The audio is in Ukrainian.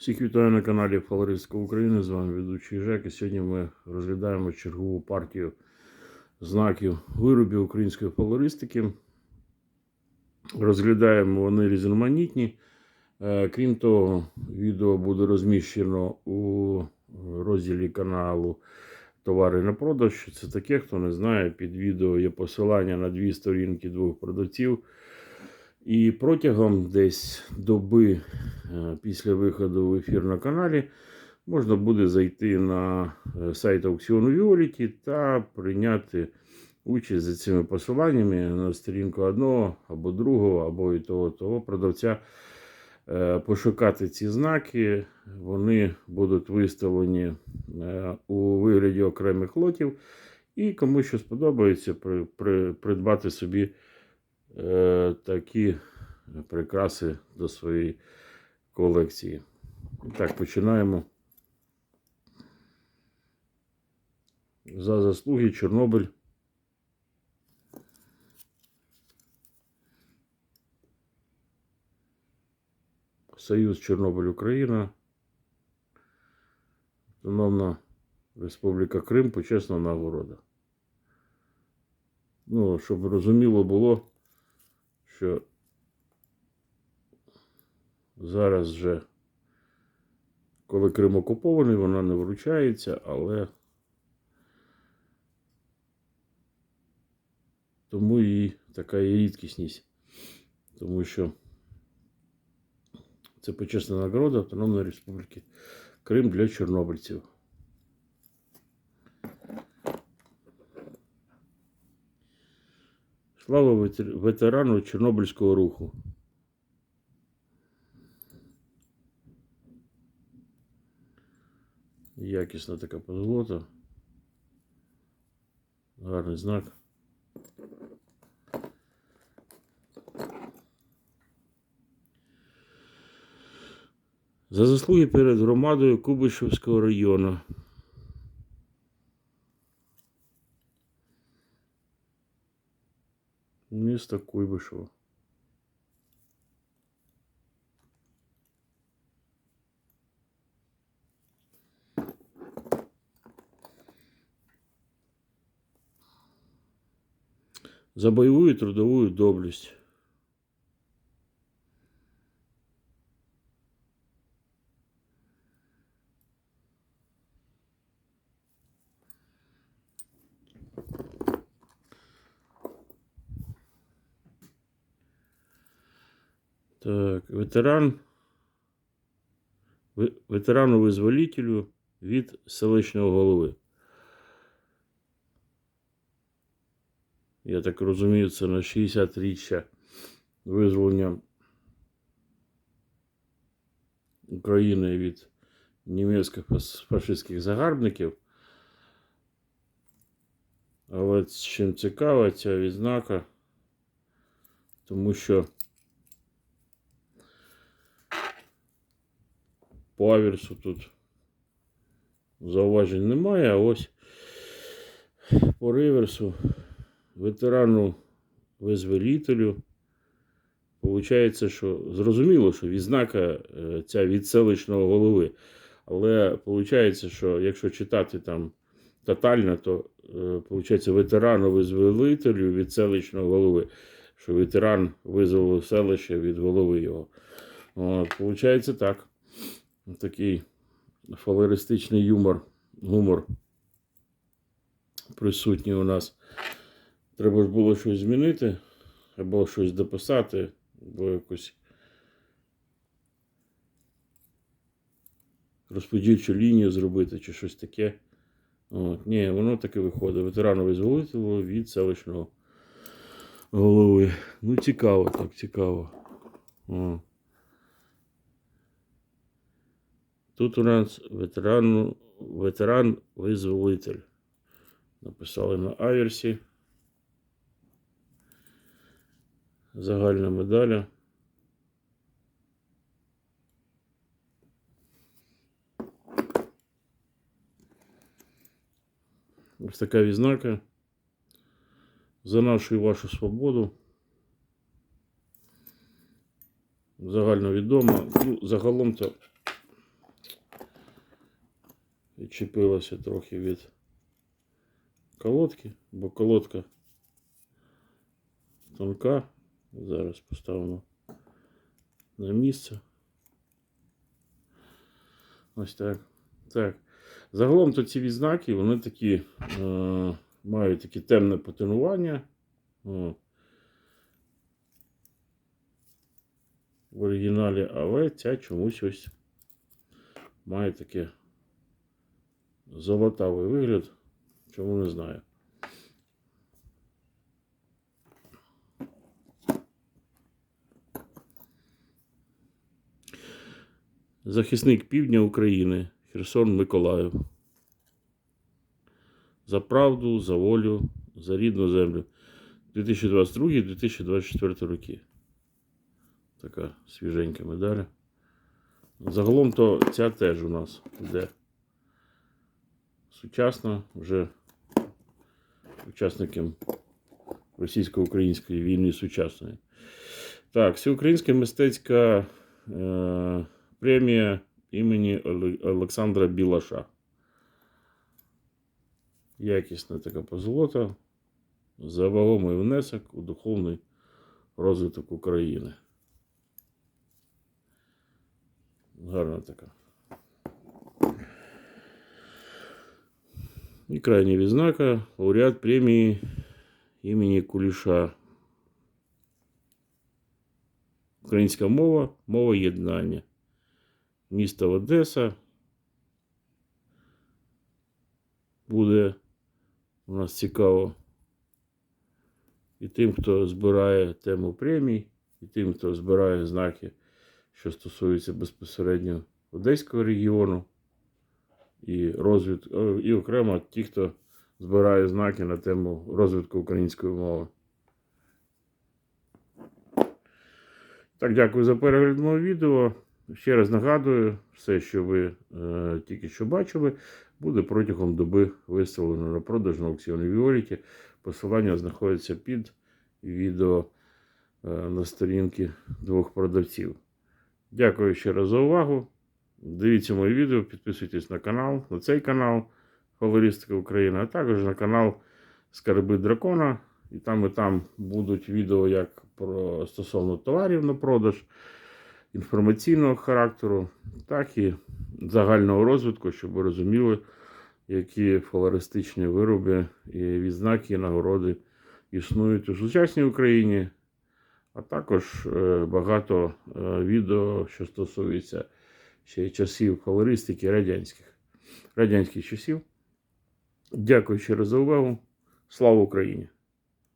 Всіх вітаю на каналі Фалористика України. З вами ведучий Жек. І сьогодні ми розглядаємо чергову партію знаків виробів української фалористики. Розглядаємо вони різноманітні. Е, Крім того, відео буде розміщено у розділі каналу Товари на продаж. Це таке, хто не знає, під відео є посилання на дві сторінки двох продавців. І протягом десь доби е, після виходу в ефір на каналі можна буде зайти на е, сайт аукціону Віоліті та прийняти участь за цими посиланнями на сторінку одного або другого, або і того, того продавця. Е, Пошукати ці знаки, вони будуть виставлені у вигляді окремих лотів. І кому що сподобається, при, при, придбати собі е, такі прикраси до своєї колекції. Так, починаємо. За заслуги Чорнобиль. Союз Чорнобиль Україна. Автономна Республіка Крим, почесна нагорода. Ну, щоб розуміло було, що зараз вже, коли Крим окупований, вона не вручається, але тому і така є рідкісність. Тому що це почесна нагорода Автономної Республіки Крим для чорнобильців. Слава ветерану Чорнобильського руху. Якісна така позолота. Гарний знак. За заслуги перед громадою Кубишевського району. Місто Куйбишево. За бойову і трудову доблесть. Так, ветеран. ве- Ветерану визволителю від селищного голови. Я так розумію, це на 60-річчя визволення України від німецьких фашистських загарбників. Але чим цікава ця відзнака, тому що по аверсу тут зауважень немає, а ось по реверсу ветерану визволителю. Получається, що зрозуміло, що відзнака е, ця від селищного голови. Але виходить, що якщо читати там тотально, то виходить ветерану визволителю від селищного голови. Що ветеран визволив селище від голови його. От, Получається так. Такий фалеристичний юмор, гумор присутній у нас. Треба ж було щось змінити, або щось дописати, або якусь розподільчу лінію зробити, чи щось таке. От. Ні, воно таке виходить. Ветерану визволителю від селищного голови. Ну, цікаво, так, цікаво. О. Тут у нас ветеран, ветеран-визволитель. Написали на аверсі. Загальна медаля. Ось така відзнака. За нашу і вашу свободу. Загальновідомо. Ну, загалом то відчепилася трохи від колодки, бо колодка тонка. Зараз поставимо на місце. Ось так. Так. Загалом то ці відзнаки, вони такі е, мають таке темне потонування. О. В оригіналі, але ця чомусь ось має таке золотавий вигляд. Чому не знаю. Захисник півдня України Херсон Миколаїв. За правду, за волю, за рідну землю. 2022-2024 роки. Така свіженька медаля. Загалом то ця теж у нас йде сучасна, вже учасником російсько-української війни сучасної. Так, всеукраїнська мистецька е, премія імені Олександра Білаша. Якісна така позолота за вагомий внесок у духовний розвиток України. Гарна така. І крайня відзнака лауреат премії імені Куліша. Українська мова, мова єднання. Місто Одеса. Буде у нас цікаво і тим, хто збирає тему премій, і тим, хто збирає знаки, що стосуються безпосередньо Одеського регіону, і розвід... е, і окремо ті, хто збирає знаки на тему розвитку української мови. Так, дякую за перегляд мого відео. Ще раз нагадую, все, що ви е, тільки що бачили, буде протягом доби виставлено на продаж на аукціоні Віоліті. Посилання знаходиться під відео е, на сторінки двох продавців. Дякую ще раз за увагу. Дивіться моє відео, підписуйтесь на канал, на цей канал Фавористика України, а також на канал Скарби Дракона. І там і там будуть відео як про стосовно товарів на продаж, інформаційного характеру, так і загального розвитку, щоб ви розуміли, які флористичні вироби і відзнаки і нагороди існують у сучасній Україні, а також е, багато е, відео, що стосується ще часів колористики радянських, радянських часів. Дякую ще раз за увагу. Слава Україні!